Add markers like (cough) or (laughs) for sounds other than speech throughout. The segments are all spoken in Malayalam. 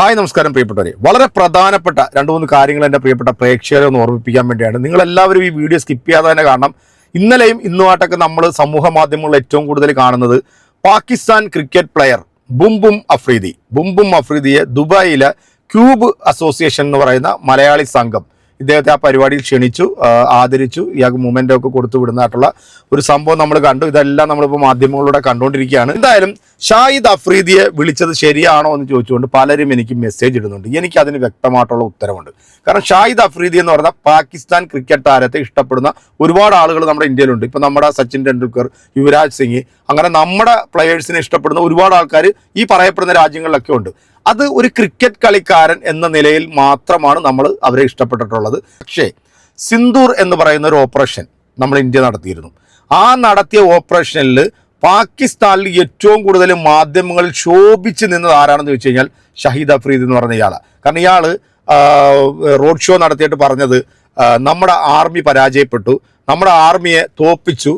ഹായ് നമസ്കാരം പ്രിയപ്പെട്ടവരെ. വളരെ പ്രധാനപ്പെട്ട രണ്ട് മൂന്ന് കാര്യങ്ങൾ എന്റെ പ്രിയപ്പെട്ട പ്രേക്ഷകരെ ഒന്ന് ഓർമ്മിപ്പിക്കാൻ വേണ്ടിയാണ്. നിങ്ങളെല്ലാവരും ഈ വീഡിയോ സ്കിപ്പ് ചെയ്യാതെ തന്നെ കാണണം. ഇന്നലെയും ഇന്നുമായിട്ടൊക്കെ നമ്മൾ സമൂഹ മാധ്യമങ്ങളിൽ ഏറ്റവും കൂടുതൽ കാണുന്നത് Pakistan cricket player boom boom Afridi. Boom boom അഫ്രീദിയെ ദുബായിലെ ക്യൂബ് അസോസിയേഷൻ എന്ന് പറയുന്ന മലയാളി സംഘം ഇദ്ദേഹത്തെ ആ പരിപാടിയിൽ ക്ഷണിച്ചു ആദരിച്ചു ഇയാൾക്ക് മൂമെന്റ് ഒക്കെ കൊടുത്തു വിടുന്നതായിട്ടുള്ള ഒരു സംഭവം നമ്മൾ കണ്ടു. ഇതെല്ലാം നമ്മളിപ്പോൾ മാധ്യമങ്ങളിലൂടെ കണ്ടുകൊണ്ടിരിക്കുകയാണ്. എന്തായാലും ഷാഹിദ് അഫ്രീദിയെ വിളിച്ചത് ശരിയാണോ എന്ന് ചോദിച്ചുകൊണ്ട് പലരും എനിക്ക് മെസ്സേജ് ഇടുന്നുണ്ട്. എനിക്ക് അതിന് വ്യക്തമായിട്ടുള്ള ഉത്തരവുണ്ട്. കാരണം ഷാഹിദ് അഫ്രീദി എന്ന് പറഞ്ഞാൽ പാകിസ്ഥാൻ ക്രിക്കറ്റ് താരത്തെ ഇഷ്ടപ്പെടുന്ന ഒരുപാട് ആളുകൾ നമ്മുടെ ഇന്ത്യയിലുണ്ട്. ഇപ്പം നമ്മുടെ സച്ചിൻ ടെണ്ടുൽക്കർ യുവരാജ് സിംഗ് അങ്ങനെ നമ്മുടെ പ്ലെയേഴ്സിനെ ഇഷ്ടപ്പെടുന്ന ഒരുപാട് ആൾക്കാർ ഈ പറയപ്പെടുന്ന രാജ്യങ്ങളിലൊക്കെ ഉണ്ട്. അത് ഒരു ക്രിക്കറ്റ് കളിക്കാരൻ എന്ന നിലയിൽ മാത്രമാണ് നമ്മൾ അവരെ ഇഷ്ടപ്പെട്ടിട്ടുള്ളത്. പക്ഷേ സിന്ദൂർ എന്ന് പറയുന്ന ഒരു ഓപ്പറേഷൻ നമ്മൾ ഇന്ത്യ നടത്തിയിരുന്നു. ആ നടത്തിയ ഓപ്പറേഷനിൽ പാകിസ്ഥാനിൽ ഏറ്റവും കൂടുതൽ മാധ്യമങ്ങളിൽ ശോഭിച്ച് നിന്നത് ആരാണെന്ന് ചോദിച്ചു കഴിഞ്ഞാൽ ഷഹീദ് അഫ്രീദ് എന്ന് പറഞ്ഞ ഇയാളാണ് കാരണം ഇയാൾ റോഡ് ഷോ നടത്തിയിട്ട് പറഞ്ഞത് നമ്മുടെ ആർമി പരാജയപ്പെട്ടു. നമ്മുടെ ആർമിയെ തോപ്പിച്ചു.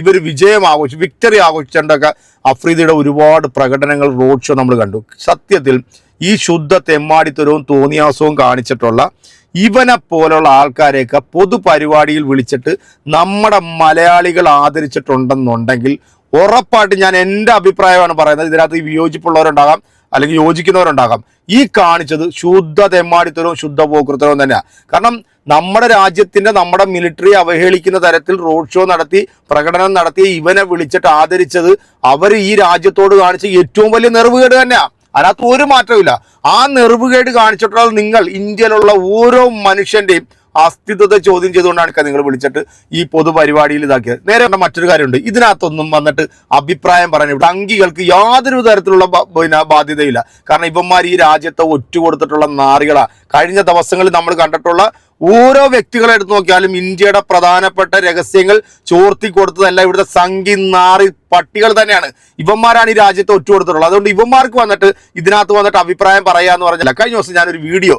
ഇവർ വിജയം ആഘോഷിച്ചു വിക്ടറി ആഘോഷിച്ചുകൊണ്ടൊക്കെ അഫ്രീദിയുടെ ഒരുപാട് പ്രകടനങ്ങൾ റോഡ് ഷോ നമ്മൾ കണ്ടു. സത്യത്തിൽ ഈ ശുദ്ധ തെമ്മാടിത്തരവും തോന്നിയാസവും കാണിച്ചിട്ടുള്ള ഇവനെ പോലുള്ള ആൾക്കാരെയൊക്കെ പൊതുപരിപാടിയിൽ വിളിച്ചിട്ട് നമ്മുടെ മലയാളികൾ ആദരിച്ചിട്ടുണ്ടെന്നുണ്ടെങ്കിൽ ഉറപ്പായിട്ട് ഞാൻ എന്റെ അഭിപ്രായമാണ് പറയുന്നത്. ഇതിനകത്ത് വിയോജിപ്പുള്ളവരുണ്ടാകാം. അല്ലെങ്കിൽ യോജിക്കുന്നവരുണ്ടാകാം. ഈ കാണിച്ചത് ശുദ്ധ തെമ്മാടിത്തരവും ശുദ്ധ പോക്കൃത്തരവും തന്നെയാണ് കാരണം നമ്മുടെ രാജ്യത്തിന്റെ നമ്മുടെ മിലിറ്ററി അവഹേളിക്കുന്ന തരത്തിൽ റോഡ് ഷോ നടത്തി പ്രകടനം നടത്തി ഇവനെ വിളിച്ചിട്ട് ആദരിച്ചത് അവർ ഈ രാജ്യത്തോട് കാണിച്ച ഏറ്റവും വലിയ നെറിവുകേട് തന്നെയാണ് അതിനകത്ത് ഒരു മാറ്റമില്ല ആ നെറിവുകേട് കാണിച്ചിട്ടുള്ള നിങ്ങൾ ഇന്ത്യയിലുള്ള ഓരോ മനുഷ്യന്റെയും അസ്തിത്വത്തെ ചോദ്യം ചെയ്തുകൊണ്ടാണ് നിങ്ങൾ വിളിച്ചിട്ട് ഈ പൊതുപരിപാടിയിൽ ഇതാക്കിയത്. നേരെ മറ്റൊരു കാര്യമുണ്ട്. ഇതിനകത്തൊന്നും വന്നിട്ട് അഭിപ്രായം പറയാൻ ഇവിടെ അംഗികൾക്ക് യാതൊരു തരത്തിലുള്ള പിന്നെ ബാധ്യതയില്ല. കാരണം ഇവന്മാർ ഈ രാജ്യത്തെ ഒറ്റ ഒറ്റുകൊടുത്തിട്ടുള്ള നാറികളാ. കഴിഞ്ഞ ദിവസങ്ങളിൽ നമ്മൾ കണ്ടിട്ടുള്ള ഓരോ വ്യക്തികളെ എടുത്തു നോക്കിയാലും ഇന്ത്യയുടെ പ്രധാനപ്പെട്ട രഹസ്യങ്ങൾ ചോർത്തി കൊടുത്തതല്ല ഇവിടുത്തെ സംഘി നാറി പട്ടികൾ തന്നെയാണ്. ഇവന്മാരാണ് ഈ രാജ്യത്തെ ഒറ്റുകൊടുത്തിട്ടുള്ളത്. അതുകൊണ്ട് ഇവന്മാർക്ക് വന്നിട്ട് ഇതിനകത്ത് വന്നിട്ട് അഭിപ്രായം പറയുക പറയാന്ന് പറഞ്ഞാൽ കഴിഞ്ഞ ദിവസം ഞാനൊരു വീഡിയോ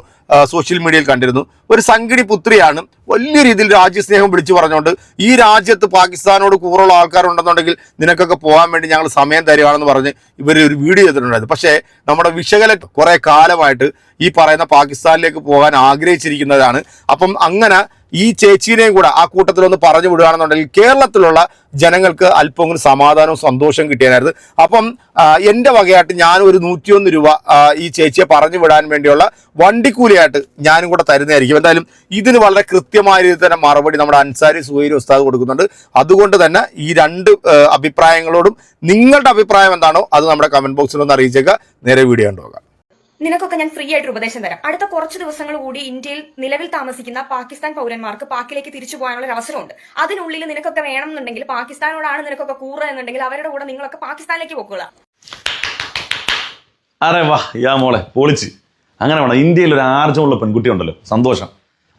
സോഷ്യൽ മീഡിയയിൽ കണ്ടിരുന്നു. ഒരു സംഗിടി പുത്രിയാണ് വലിയ രീതിയിൽ രാജ്യസ്നേഹം വിളിച്ചു പറഞ്ഞുകൊണ്ട് ഈ രാജ്യത്ത് പാകിസ്ഥാനോട് കൂറുള്ള ആൾക്കാരുണ്ടെന്നുണ്ടെങ്കിൽ നിനക്കൊക്കെ പോകാൻ വേണ്ടി ഞങ്ങൾ സമയം തരികയാണെന്ന് പറഞ്ഞ് ഇവർ ഒരു വീഡിയോ ചെയ്തിട്ടുണ്ടായിരുന്നു. പക്ഷേ നമ്മുടെ വിശകല കുറേ കാലമായിട്ട് ഈ പറയുന്ന പാകിസ്ഥാനിലേക്ക് പോകാൻ ആഗ്രഹിച്ചിരിക്കുന്നതാണ്. അപ്പം അങ്ങനെ ഈ ചേച്ചീനെയും കൂടെ ആ കൂട്ടത്തിലൊന്ന് പറഞ്ഞു വിടുകയാണെന്നുണ്ടെങ്കിൽ കേരളത്തിലുള്ള ജനങ്ങൾക്ക് അല്പം സമാധാനവും സന്തോഷവും കിട്ടിയതായിരുന്നു അപ്പം എന്റെ വകയായിട്ട് ഞാൻ ഒരു നൂറ്റിയൊന്ന് രൂപ ഈ ചേച്ചിയെ പറഞ്ഞു വിടാൻ വേണ്ടിയുള്ള വണ്ടിക്കൂലിയായിട്ട് ഞാനും കൂടെ തരുന്നതായിരിക്കും. എന്തായാലും ഇതിന് വളരെ കൃത്യമായ രീതിയിൽ തന്നെ മറുപടി നമ്മുടെ അൻസാരി സുഹൈരി ഉസ്താദ് കൊടുക്കുന്നുണ്ട്. അതുകൊണ്ട് തന്നെ ഈ രണ്ട് അഭിപ്രായങ്ങളോടും നിങ്ങളുടെ അഭിപ്രായം എന്താണോ അത് നമ്മുടെ കമന്റ് ബോക്സിൽ ഒന്ന് അറിയിച്ചേക്കുക. നേരെ വീഡിയോ കണ്ടുപോകാം നിനക്കൊക്കെ ഞാൻ ഫ്രീ ആയിട്ട് ഉപദേശം തരാം. അടുത്ത കുറച്ച് ദിവസങ്ങൾ കൂടി ഇന്ത്യയിൽ നിലവിൽ താമസിക്കുന്ന പാകിസ്ഥാൻ പൗരന്മാർക്ക് പാക്കിലേക്ക് തിരിച്ചു പോകാനുള്ള ഒരു അവസരമുണ്ട്. അതിനുള്ളിൽ നിനക്കൊക്കെ വേണമെന്നുണ്ടെങ്കിൽ പാകിസ്ഥാനോടാണ് നിനക്കൊക്കെ കൂറുക എന്നുണ്ടെങ്കിൽ അവരുടെ കൂടെ നിങ്ങളൊക്കെ പാകിസ്ഥാനിലേക്ക് പോക്കുക അറേ വാ യാ മോളെ പൊളിച്ച്. അങ്ങനെ വേണം. ഇന്ത്യയിൽ ഒരു ആർജമുള്ള പെൺകുട്ടി ഉണ്ടല്ലോ സന്തോഷം.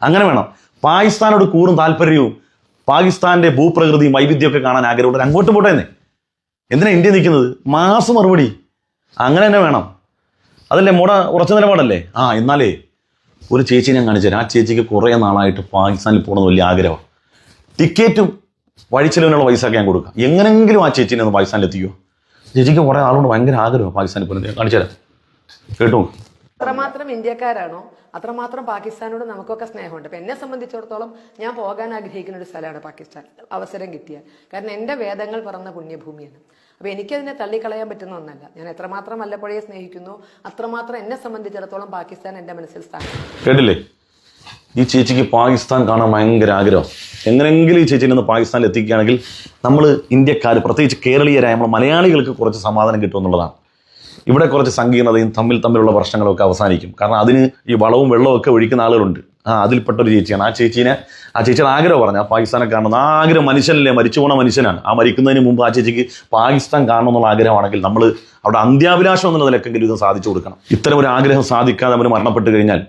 അങ്ങനെ വേണം. പാകിസ്ഥാനോട് കൂറും താല്പര്യവും പാകിസ്ഥാന്റെ ഭൂപ്രകൃതിയും വൈവിധ്യമൊക്കെ കാണാൻ ആഗ്രഹമുണ്ട് അങ്ങോട്ട് പോട്ടേന്നേ എന്തിനാ ഇന്ത്യ നിൽക്കുന്നത്? മാസം മറുപടി. അങ്ങനെ തന്നെ വേണം. അതല്ലേ മോട ഉറച്ച നിലപാടല്ലേ? ആ എന്നാലേ ഒരു ചേച്ചി ഞാൻ കാണിച്ചു തരാം ആ ചേച്ചിക്ക് കുറേ നാളായിട്ട് പാകിസ്ഥാനിൽ പോകണമെന്ന് വലിയ ആഗ്രഹമാണ് ടിക്കറ്റും വഴിച്ചെലവിനുള്ള പൈസ ഒക്കെ ഞാൻ കൊടുക്കാം. എങ്ങനെങ്കിലും ആ ചേച്ചിനെ ഒന്ന് പാകിസ്ഥാനിൽ എത്തിക്കുമോ ചേച്ചിക്ക് കുറേ ആളുകൊണ്ട് ഭയങ്കര ആഗ്രഹമാണ് പാകിസ്ഥാനിൽ പോകുന്നത് കാണിച്ചു തരാം കേട്ടോ? അത്രമാത്രം ഇന്ത്യക്കാരാണോ? അത്രമാത്രം പാകിസ്ഥാനോട് നമുക്കൊക്കെ സ്നേഹമുണ്ട്. അപ്പം എന്നെ സംബന്ധിച്ചിടത്തോളം ഞാൻ പോകാൻ ആഗ്രഹിക്കുന്ന ഒരു സ്ഥലമാണ് പാകിസ്ഥാൻ. അവസരം കിട്ടിയാൽ. കാരണം എന്റെ വേദങ്ങൾ പറഞ്ഞ പുണ്യഭൂമിയാണ്. അപ്പോൾ എനിക്കതിനെ തള്ളിക്കളയാൻ പറ്റുന്ന ഒന്നല്ല. ഞാൻ എത്രമാത്രം വല്ലപ്പോഴേ സ്നേഹിക്കുന്നു അത്രമാത്രം എന്നെ സംബന്ധിച്ചിടത്തോളം പാകിസ്ഥാൻ എന്റെ മനസ്സിൽ സ്ഥാനം. കേട്ടില്ലേ? ഈ ചേച്ചിക്ക് പാകിസ്ഥാൻ കാണാൻ ഭയങ്കര ആഗ്രഹം. എങ്ങനെയെങ്കിലും ഈ ചേച്ചിയിൽ നിന്ന് പാകിസ്ഥാനിൽ എത്തിക്കുകയാണെങ്കിൽ നമ്മൾ ഇന്ത്യക്കാർ പ്രത്യേകിച്ച് കേരളീയരായ നമ്മൾ മലയാളികൾക്ക് കുറച്ച് സമാധാനം കിട്ടുമെന്നുള്ളതാണ് ഇവിടെ കുറച്ച് സങ്കീർണതയും തമ്മിൽ തമ്മിലുള്ള പ്രശ്നങ്ങളൊക്കെ അവസാനിക്കും. കാരണം അതിന് ഈ വളവും വെള്ളവും ഒക്കെ ഒഴിക്കുന്ന ആളുകളുണ്ട്. ആ അതിൽപ്പെട്ട ഒരു ചേച്ചിയാണ്. ആ ചേച്ചീനെ ആ ചേച്ചിയുടെ ആഗ്രഹം പറഞ്ഞു ആ പാകിസ്ഥാനെ കാണണം ആഗ്രഹം മനുഷ്യനല്ലേ? മരിച്ചു പോണ മനുഷ്യനാണ്. ആ മരിക്കുന്നതിന് മുമ്പ് ആ ചേച്ചിക്ക് പാകിസ്ഥാൻ കാണണം എന്നുള്ള ആഗ്രഹമാണെങ്കിൽ നമ്മൾ അവിടെ അന്ത്യാഭിലാഷം എന്നുള്ള നിലക്കെങ്കിലും ഇത് സാധിച്ചു കൊടുക്കണം. ഇത്തരം ഒരു ആഗ്രഹം സാധിക്കാതെ അവർ മരണപ്പെട്ട് കഴിഞ്ഞാൽ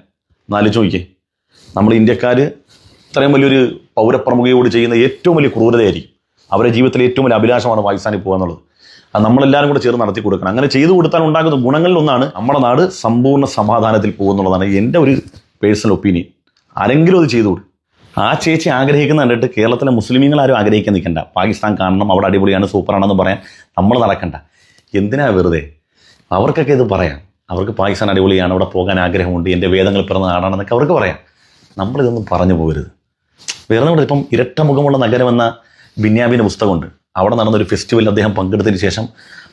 നാലിച്ചു നോക്കിയേ. നമ്മൾ ഇന്ത്യക്കാർ ഇത്രയും വലിയൊരു പൗരപ്രമുഖയോട് ചെയ്യുന്ന ഏറ്റവും വലിയ ക്രൂരതയായിരിക്കും. അവരുടെ ജീവിതത്തിലെ ഏറ്റവും വലിയ അഭിലാഷമാണ് പാകിസ്ഥാനിൽ പോകുക എന്നുള്ളത്. അത് നമ്മളെല്ലാവരും കൂടെ ചേർന്ന് നടത്തി കൊടുക്കണം. അങ്ങനെ ചെയ്തു കൊടുത്താൽ ഉണ്ടാകുന്ന ഗുണങ്ങളിൽ ഒന്നാണ് നമ്മുടെ നാട് സമ്പൂർണ സമാധാനത്തിൽ പോകുന്നുള്ളതാണ് എന്റെ ഒരു പേഴ്സണൽ ഒപ്പീനിയൻ. ആരെങ്കിലും അത് ചെയ്തു കൊടുക്കും ആ ചേച്ചി ആഗ്രഹിക്കുന്ന കണ്ടിട്ട് കേരളത്തിലെ മുസ്ലിമീങ്ങൾ ആരും ആഗ്രഹിക്കാൻ നിൽക്കണ്ട. പാകിസ്ഥാൻ കാണണം അവിടെ അടിപൊളിയാണ് സൂപ്പറാണെന്ന് പറയാൻ നമ്മൾ നടക്കണ്ട. എന്തിനാ വെറുതെ? അവർക്കൊക്കെ ഇത് പറയാം. അവർക്ക് പാകിസ്ഥാൻ അടിപൊളിയാണ് അവിടെ പോകാൻ ആഗ്രഹമുണ്ട് എന്റെ വേദങ്ങൾ പിറന്ന നാടാണെന്നൊക്കെ അവർക്ക് പറയാം. നമ്മളിതൊന്നും പറഞ്ഞു പോകരുത്. വേറെ നമ്മുടെ ഇപ്പം ഇരട്ട മുഖമുള്ള നഗരം എന്ന ബിന്യാബിന്റെ പുസ്തകമുണ്ട്. അവിടെ നടന്നൊരു ഫെസ്റ്റിവലിൽ അദ്ദേഹം പങ്കെടുത്തതിന് ശേഷം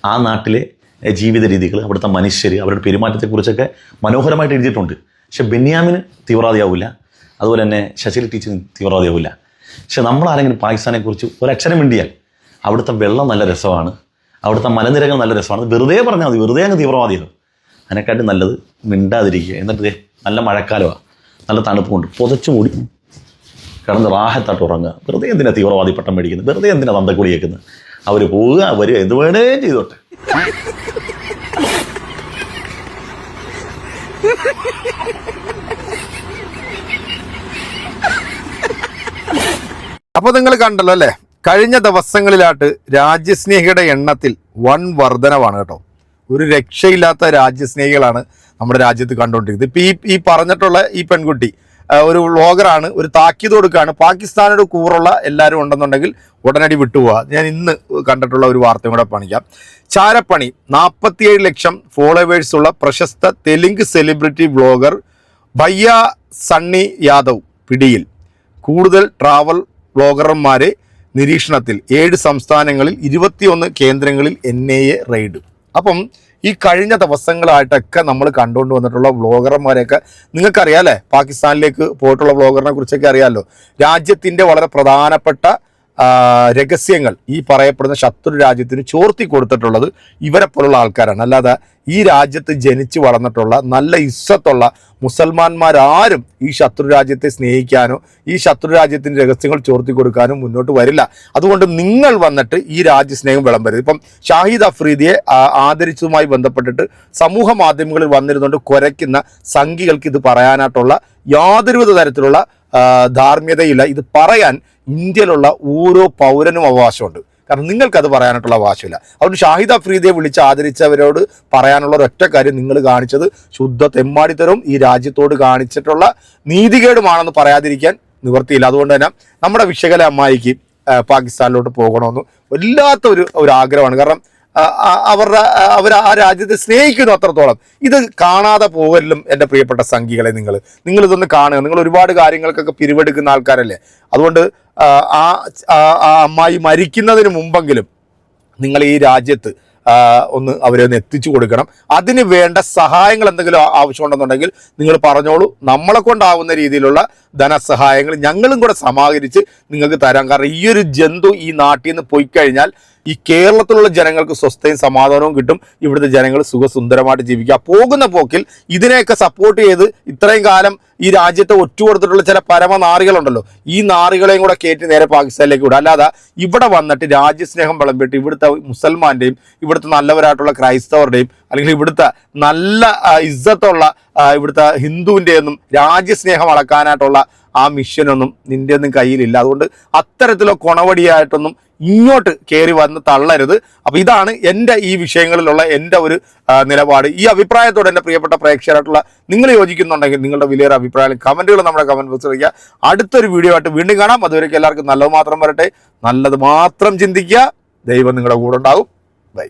ആ നാട്ടിലെ ജീവിത രീതികൾ അവിടുത്തെ മനുഷ്യർ അവരുടെ പെരുമാറ്റത്തെക്കുറിച്ചൊക്കെ മനോഹരമായിട്ട് എഴുതിയിട്ടുണ്ട്. പക്ഷെ ബെന്യാമിന് തീവ്രവാദിയാവില്ല. അതുപോലെ തന്നെ ശശിൽ ടീച്ചറിന് തീവ്രവാദിയാവില്ല. പക്ഷെ നമ്മളാരെങ്കിലും പാകിസ്ഥാനെക്കുറിച്ച് ഒരക്ഷരം മിണ്ടിയാൽ അവിടുത്തെ വെള്ളം നല്ല രസമാണ് അവിടുത്തെ മലനിരകൾ നല്ല രസമാണ്. വെറുതെ പറഞ്ഞാൽ മതി വെറുതെ അങ്ങ് തീവ്രവാദിയാണ് അതിനെക്കാട്ടി നല്ലത് മിണ്ടാതിരിക്കുക. എന്നിട്ട് നല്ല മഴക്കാലമാണ് നല്ല തണുപ്പുണ്ട് പുതച്ചു മൂടി കിടന്ന് റാഹത്തായിട്ട് ഉറങ്ങുക. വെറുതെ എന്തിനാ തീവ്രവാദി പട്ടം മേടിക്കുന്നത്? വെറുതെ എന്തിനാ തന്തക്കൂടി കേൾക്കുന്നത് അവർ പോവുക വരിക എന്ത് വേണേ ചെയ്തോട്ടെ. (laughs) അപ്പോൾ നിങ്ങൾ കണ്ടല്ലോ അല്ലേ? കഴിഞ്ഞ ദിവസങ്ങളിലായിട്ട് രാജ്യസ്നേഹിയുടെ എണ്ണത്തിൽ വൺ വർധനവാണ് കേട്ടോ. ഒരു രക്ഷയില്ലാത്ത രാജ്യസ്നേഹികളാണ് നമ്മുടെ രാജ്യത്ത് കണ്ടുകൊണ്ടിരിക്കുന്നത്. ഇപ്പം ഈ ഈ പറഞ്ഞിട്ടുള്ള ഈ പെൺകുട്ടി ഒരു വ്ളോഗറാണ് ഒരു താക്കീത് കൊടുക്കുകയാണ്. പാകിസ്ഥാനോട് കൂറുള്ള എല്ലാവരും ഉണ്ടെന്നുണ്ടെങ്കിൽ ഉടനടി വിട്ടുപോവുക ഞാൻ ഇന്ന് കണ്ടിട്ടുള്ള ഒരു വാർത്തയും കൂടെ പണിക്കാം ചാരപ്പണി നാൽപ്പത്തിയേഴ് ലക്ഷം ഫോളോവേഴ്സ് ഉള്ള പ്രശസ്ത തെലുങ്ക് സെലിബ്രിറ്റി വ്ളോഗർ ഭയ്യ സണ്ണി യാദവ് പിടിയിൽ. കൂടുതൽ ട്രാവൽ വ്ളോഗർമാരെ നിരീക്ഷണത്തിൽ ഏഴ് സംസ്ഥാനങ്ങളിൽ ഇരുപത്തിയൊന്ന് കേന്ദ്രങ്ങളിൽ എൻ എ റെയ്ഡ് അപ്പം ഈ കഴിഞ്ഞ ദിവസങ്ങളായിട്ടൊക്കെ നമ്മൾ കണ്ടുകൊണ്ട് വന്നിട്ടുള്ള വ്ളോഗർമാരെയൊക്കെ നിങ്ങൾക്കറിയാം അല്ലേ? പാകിസ്ഥാനിലേക്ക് പോയിട്ടുള്ള വ്ളോഗറിനെ കുറിച്ചൊക്കെ അറിയാമല്ലോ രാജ്യത്തിന്റെ വളരെ പ്രധാനപ്പെട്ട രഹസ്യങ്ങൾ ഈ പറയപ്പെടുന്ന ശത്രു രാജ്യത്തിന് ചോർത്തി കൊടുത്തിട്ടുള്ളത് ഇവരെ പോലുള്ള ആൾക്കാരാണ്. അല്ലാതെ ഈ രാജ്യത്ത് ജനിച്ച് വളർന്നിട്ടുള്ള നല്ല ഇസ്സത്തുള്ള മുസൽമാന്മാരാരും ഈ ശത്രു രാജ്യത്തെ സ്നേഹിക്കാനോ ഈ ശത്രു രാജ്യത്തിന്റെ രഹസ്യങ്ങൾ ചോർത്തി കൊടുക്കാനോ മുന്നോട്ട് വരില്ല. അതുകൊണ്ട് നിങ്ങൾ വന്നിട്ട് ഈ രാജ്യസ്നേഹം വിളമ്പരുത്. ഇപ്പം ഷാഹിദ് അഫ്രീദിയെ ആദരിച്ചതുമായി ബന്ധപ്പെട്ടിട്ട് സമൂഹ മാധ്യമങ്ങളിൽ വന്നിരുന്നുകൊണ്ട് കുരയ്ക്കുന്ന സംഘികൾക്ക് ഇത് പറയാനായിട്ടുള്ള യാതൊരുവിധ തരത്തിലുള്ള ആ, ധാർമ്മികതയില്ല. ഇത് പറയാൻ ഇന്ത്യയിലുള്ള ഓരോ പൗരനും അവകാശമുണ്ട്. കാരണം നിങ്ങൾക്കത് പറയാനായിട്ടുള്ള അവകാശമില്ല. അതുകൊണ്ട് ഷാഹിദ് അഫ്രീദിയെ വിളിച്ച് ആദരിച്ചവരോട് പറയാനുള്ള ഒരൊറ്റ കാര്യം നിങ്ങൾ കാണിച്ചത് ശുദ്ധ തെമ്മാടിത്തരവും ഈ രാജ്യത്തോട് കാണിച്ചിട്ടുള്ള നീതികേടുമാണെന്ന് പറയാതിരിക്കാൻ നിവർത്തിയില്ല അതുകൊണ്ട് തന്നെ നമ്മുടെ വിശകല അമ്മായിക്ക് പാകിസ്ഥാനിലോട്ട് പോകണമെന്ന് വല്ലാത്ത ഒരു ആഗ്രഹമാണ്. കാരണം അവരുടെ അവർ ആ രാജ്യത്തെ സ്നേഹിക്കുന്നു അത്രത്തോളം. ഇത് കാണാതെ പോകലും എന്റെ പ്രിയപ്പെട്ട സംഘികളെ നിങ്ങൾ. ഇതൊന്ന് കാണുക. നിങ്ങൾ ഒരുപാട് കാര്യങ്ങൾക്കൊക്കെ പിരിവെടുക്കുന്ന ആൾക്കാരല്ലേ? അതുകൊണ്ട് ആ- ആ അമ്മായി മരിക്കുന്നതിന് മുമ്പെങ്കിലും നിങ്ങൾ ഈ രാജ്യത്ത് ഒന്ന് അവരെ ഒന്ന് എത്തിച്ചു കൊടുക്കണം. അതിന് വേണ്ട സഹായങ്ങൾ എന്തെങ്കിലും ആവശ്യമുണ്ടെന്നുണ്ടെങ്കിൽ നിങ്ങൾ പറഞ്ഞോളൂ. നമ്മളെ കൊണ്ടാവുന്ന രീതിയിലുള്ള ധനസഹായങ്ങൾ ഞങ്ങളും കൂടെ സമാഹരിച്ച് നിങ്ങൾക്ക് തരാം. കാരണം ഈ ഒരു ജന്തു ഈ നാട്ടിൽ നിന്ന് പോയി കഴിഞ്ഞാൽ ഈ കേരളത്തിലുള്ള ജനങ്ങൾക്ക് സ്വസ്ഥയും സമാധാനവും കിട്ടും. ഇവിടുത്തെ ജനങ്ങൾ സുഖസുന്ദരമായിട്ട് ജീവിക്കുക. പോകുന്ന പോക്കിൽ ഇതിനെയൊക്കെ സപ്പോർട്ട് ചെയ്ത് ഇത്രയും കാലം ഈ രാജ്യത്തെ ഒറ്റ കൊടുത്തിട്ടുള്ള ചില പരമനാറികളുണ്ടല്ലോ. ഈ നാറികളെയും കൂടെ കയറ്റി നേരെ പാകിസ്ഥാനിലേക്ക് വിടുക. അല്ലാതെ ഇവിടെ വന്നിട്ട് രാജ്യസ്നേഹം വിളമ്പിട്ട് ഇവിടുത്തെ മുസൽമാന്റെയും ഇവിടുത്തെ നല്ലവരായിട്ടുള്ള ക്രൈസ്തവരുടെയും അല്ലെങ്കിൽ ഇവിടുത്തെ നല്ല ഇസ്സത്തുള്ള ഇവിടുത്തെ ഹിന്ദുവിന്റെയൊന്നും രാജ്യസ്നേഹം അളക്കാനായിട്ടുള്ള ആ മിഷനൊന്നും നിന്റെ ഒന്നും കയ്യിലില്ല. അതുകൊണ്ട് അത്തരത്തിലോ കൊണവടിയായിട്ടൊന്നും ഇങ്ങോട്ട് കയറി വന്ന് തള്ളരുത്. അപ്പൊ ഇതാണ് എന്റെ ഈ വിഷയങ്ങളിലുള്ള എന്റെ ഒരു നിലപാട്. ഈ അഭിപ്രായത്തോട് എന്റെ പ്രിയപ്പെട്ട പ്രേക്ഷകരായിട്ടുള്ള നിങ്ങൾ യോജിക്കുന്നുണ്ടെങ്കിൽ നിങ്ങളുടെ വലിയൊരു അഭിപ്രായം കമന്റുകൾ നമ്മുടെ കമന്റ് ബോക്സിൽ വയ്ക്കുക അടുത്തൊരു വീഡിയോ ആയിട്ട് വീണ്ടും കാണാം. അതുവരെയ്ക്ക് എല്ലാവർക്കും നല്ലത് മാത്രം വരട്ടെ. നല്ലത് മാത്രം ചിന്തിക്കുക. ദൈവം നിങ്ങളുടെ കൂടെ ഉണ്ടാവും. ബൈ.